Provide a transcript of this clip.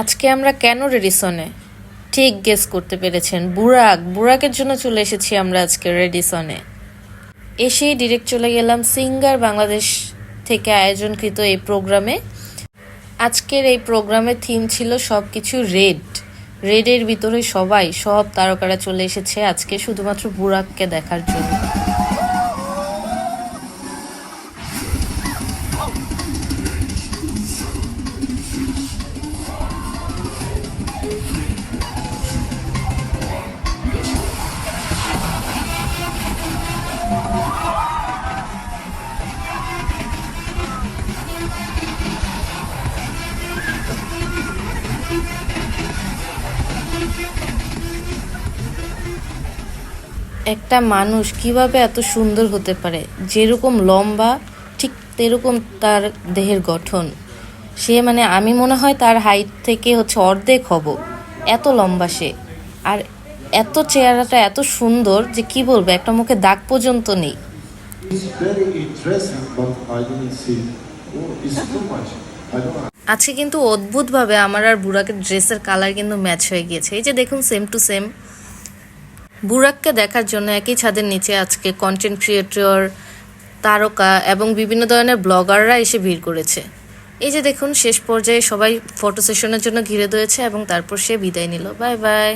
আজকে আমরা কেন রেডিসনে ঠিক গেস করতে পেরেছেন। বুরাক, বুরাকের জন্য চলে এসেছি আমরা আজকে রেডিসনে এসেই ডিরেক্ট চলে গেলাম সিঙ্গার বাংলাদেশ থেকে আয়োজনকৃত এই প্রোগ্রামে আজকের এই প্রোগ্রামের থিম ছিল সব কিছু রেড রেডের ভিতরে সবাই, সব তারকারা চলে এসেছে আজকে শুধুমাত্র বুরাককে দেখার জন্য। একটা মানুষ কীভাবে এত সুন্দর হতে পারে? যেরকম লম্বা, ঠিক তেরকম তার দেহের গঠন। সে মানে আমি মনে হয় তার হাইট থেকে হচ্ছে অর্ধেক হব। এত লম্বা সে। আর এত চেহারাটা এত সুন্দর যে কি বলব, একটা মুখে দাগ পর্যন্ত নেই। আজকে কিন্তু অদ্ভুতভাবে আমার আর বুরাকের ড্রেসের কালার কিন্তু ম্যাচ হয়ে গিয়েছে। এই যে দেখুন সেম টু সেম বুরাককে দেখার জন্য একই ছাদের নিচে আজকে কন্টেন্ট ক্রিয়েটর তারকা এবং বিভিন্ন ধরনের ব্লগাররা এসে ভিড় করেছে। এই যে দেখুন, শেষ পর্যায়ে সবাই ফটো সেশনের জন্য ঘিরে ধরেছে এবং তারপর সে বিদায় নিল। Bye bye